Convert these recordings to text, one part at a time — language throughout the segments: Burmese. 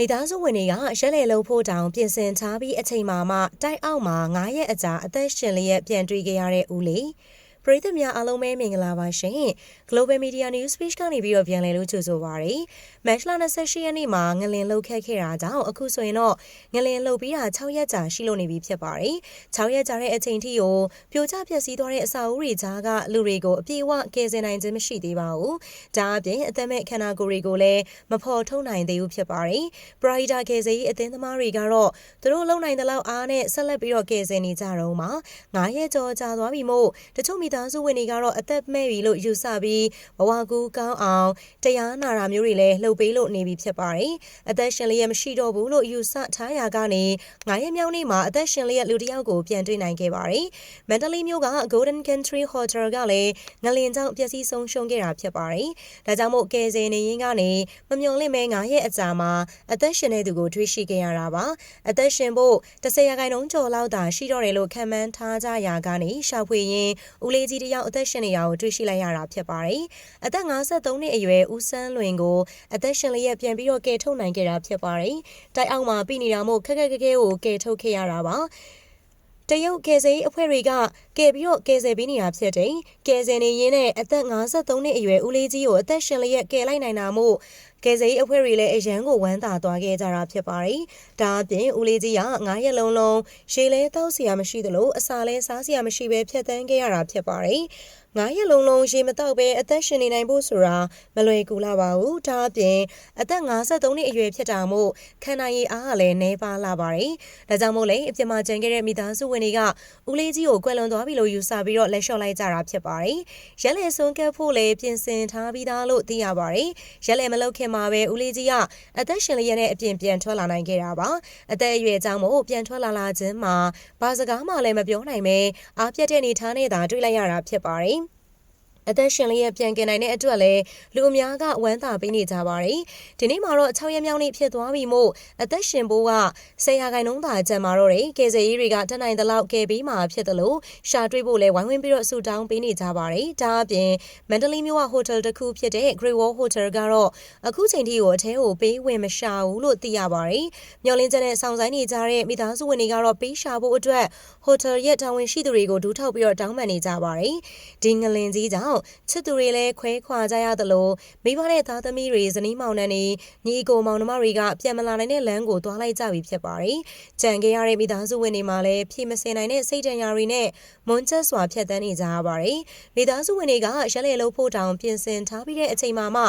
မိသားစုဝင်တွေကရက်လေလုံးဖို့တောင်ပြင်ဆင်ထားပြီးအချိန်မှမှတိုက်အောက်မှာ9ရက်အကြာအသက်ရှင်လျက်ပြန်တွေ့ခဲ့ရတဲ့ဦးလေး ပရိသတ်များအားလုံးပဲမင်္ဂလာပါရှင် Global Media News Speech ကနေပြီးတော့ပြန်လည်လို့ကြိုဆိုပါရစေ။ Match လ28ရက်နေ့မှာငလင်လှုပ်ခတ်ခဲ့တာကြောင့်အခုဆိုရင်တော့ငလင်လှုပ်ပြီးတာ6ရက်ကြာရှိလို့နေပြီဖြစ်ပါတယ်။6ရက်ကြာတဲ့အချိန်ထိကိုပြိုကျပျက်စီးသွားတဲ့အစာအုပ်တွေကြားကလူတွေကိုအပြည့်အဝကယ်ဆယ်နိုင်ခြင်းမရှိသေးပါဘူး။ဒါအပြင်အသက်မဲ့ခန္ဓာကိုယ်တွေကိုလည်းမဖော်ထုတ်နိုင်သေးဘူးဖြစ်ပါတယ်။ Brighter ကယ်ဆယ်ရေးအသင်းသမားတွေကတော့သူတို့လုံနိုင်တဲ့လောက်အားနဲ့ဆက်လက်ပြီးတော့ကယ်ဆယ်နေကြတော့မှာ9ရက်ကျော်ကြာသွားပြီမို့တချို့မိသားစုဝင်တွေကတော့အသက်မဲ့ပြီလို့ယူဆပြီးဘဝကူးကောင်းအောင်တရားနာတာမျိုးတွေလည်းလှုပ်ပေးလို့နေပြီဖြစ်ပါတယ်။အသက်ရှင်လျက်မရှိတော့ဘူးလို့ယူဆထားရာကနေ9ရက်မြောက်နေ့မှာအသက်ရှင်လျက်လူတစ်ယောက်ကိုပြန်တွေ့နိုင်ခဲ့ပါတယ်။မန္တလေးမြို့က Golden Country Hotel ကလည်းငလင်ကြောင့်ပျက်စီးဆုံးရှုံးခဲ့တာဖြစ်ပါတယ်။ဒါကြောင့်မို့ကယ်ဆယ်နေရင်းကနေမမျှော်လင့်မဲ9ရက်အကြာမှာအသက်ရှင်တဲ့သူကိုတွေ့ရှိခဲ့ရတာပါ။အသက်ရှင်ဖို့10ရာခိုင်နှုန်းကျော်လောက်သာရှိတော့တယ်လို့ခံမှန်းထားကြရာကနေရှာဖွေရင်းဦးလေးကြီးတယောက်အသက်ရှင်နေတာကိုတွေ့ရှိလိုက်ရတာဖြစ်ပါတယ်။အသက်53နှစ်အရွယ်ဦးစန်းလွင်ကိုအသက်ရှင်လျက်ပြန်ပြီးတော့ကယ်ထုတ်နိုင်ခဲ့တာဖြစ်ပါတယ်။တိုက်အောက်မှာပြည်နေတာမို့ခက်ခက်ခဲခဲကိုကယ်ထုတ်ခဲ့ရတာပါ။ တရုတ်ကယ်ဆယ်ရေးအဖွဲ့တွေကကယ်ပြီးတော့ကယ်ဆယ်ပေးနေတာဖြစ်တယ်။ကယ်ဆယ်နေရင်းနဲ့အသက်53နှစ်အရွယ်ဦးလေးကြီးကိုအသက်ရှင်လျက်ကယ်လိုက်နိုင်တာမို့ကယ်ဆယ်ရေးအဖွဲ့တွေလည်းအရန်ကိုဝမ်းသာသွားခဲ့ကြတာဖြစ်ပါတယ်။ဒါအပြင်ဦးလေးကြီးက9ရက်လုံးလုံးရေလဲတောက်စရာမရှိသလိုအစာလဲစားစရာမရှိဘဲဖြတ်သန်းခဲ့ရတာဖြစ်ပါတယ်။ ငါးရက်လုံးလုံးရေမတောက်ပဲအသက်ရှင်နေနိုင်ဖို့ဆိုတာမလွယ်ကူလာပါဘူးဒါအပြင်အသက်53နှစ်အရွယ်ဖြစ်တာမို့ခံနိုင်ရည်အားကလည်းနှဲပါလာပါတယ်ဒါကြောင့်မို့လေအပြစ်မှာကြံခဲ့တဲ့မိသားစုဝင်တွေကဦးလေးကြီးကိုကွယ်လွန်သွားပြီလို့ယူဆပြီးတော့လက်လျှော့လိုက်ကြတာဖြစ်ပါတယ်ရက်လေစွန်းကပ်ဖို့လည်းပြင်ဆင်ထားပြီးသားလို့သိရပါတယ်ရက်လေမလောက်ခင်မှာပဲဦးလေးကြီးကအသက်ရှင်လျက်နဲ့အပြင်ပြန်ထွက်လာနိုင်ခဲ့တာပါအသက်အရွယ်ကြောင့်မို့ပြန်ထွက်လာလာခြင်းမှာဘာစကားမှလည်းမပြောနိုင်ပဲအားပြတ်တဲ့အနေထားနဲ့သာတွေ့လိုက်ရတာဖြစ်ပါတယ် အသက်ရှင်လျက်ပြန်ကင်နိုင်တဲ့အတွက်လည်းလူအများကဝမ်းသာပေးနေကြပါတယ်။ဒီနေ့မှာတော့6ရက်မြောက်နေ့ဖြစ်သွားပြီမို့အသက်ရှင်ဖို့က10ရာခိုင်နှုန်းသာကျန်มาတော့တယ်။ကယ်ဆယ်ရေးတွေကတတ်နိုင်သလောက်ကယ်ပေးမှာဖြစ်တယ်လို့ရှာတွေ့ဖို့လည်းဝိုင်းဝန်းပြီးတော့ဆူတောင်းပေးနေကြပါတယ်။ဒါအပြင်မန္တလေးမြို့ကဟိုတယ်တစ်ခုဖြစ်တဲ့ Great Wall Hotel ကတော့အခုချိန်ထိကိုအထဲကိုပေးဝင်မရှာဘူးလို့သိရပါတယ်။မျော်လင့်ချက်နဲ့ဆောင်ဆိုင်နေကြတဲ့မိသားစုဝင်တွေကတော့ပေးရှာဖို့အတွက်ဟိုတယ်ရဲ့တာဝန်ရှိသူတွေကိုဒူးထောက်ပြီးတော့တောင်းပန်နေကြပါတယ်။ဒီငလင်ကြီးကြောင့်ချစ်သူတွေလည်းခွဲခွာကြရသလိုမိဘတဲ့သားသမီးတွေဇနီးမောင်နှံတွေညီအကိုမောင်နှမတွေကပြန်မလာနိုင်တဲ့လမ်းကိုသွားလိုက်ကြပြီဖြစ်ပါတယ်။ကြံခဲ့ရတဲ့မိသားစုဝင်တွေမှာလည်းဖြည့်မစင်နိုင်တဲ့စိတ်တံညာတွေနဲ့မွန်ချက်စွာဖြတ်တန်းနေကြရပါတယ်။မိသားစုဝင်တွေကရက်လေလို့ဖို့တောင်ပြင်ဆင်ထားပြီးတဲ့အချိန်မှာမှ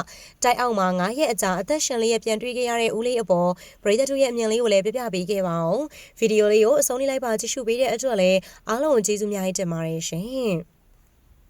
တိုက်အောက်မှာ9ရက်အကြာအသက်ရှင်လျက်ပြန်တွေ့ခဲ့ရတဲ့ဦးလေးအပေါ်ပရိသတ်တို့ရဲ့အမြင်လေးကိုလည်းပြပြပေးခဲ့ပါအောင်။ဗီဒီယိုလေးကိုအဆုံးလေးလိုက်ပါကြည့်ရှုပေးတဲ့အတွက်လည်းအားလုံးကျေးဇူးများတင်ပါတယ်ရှင်။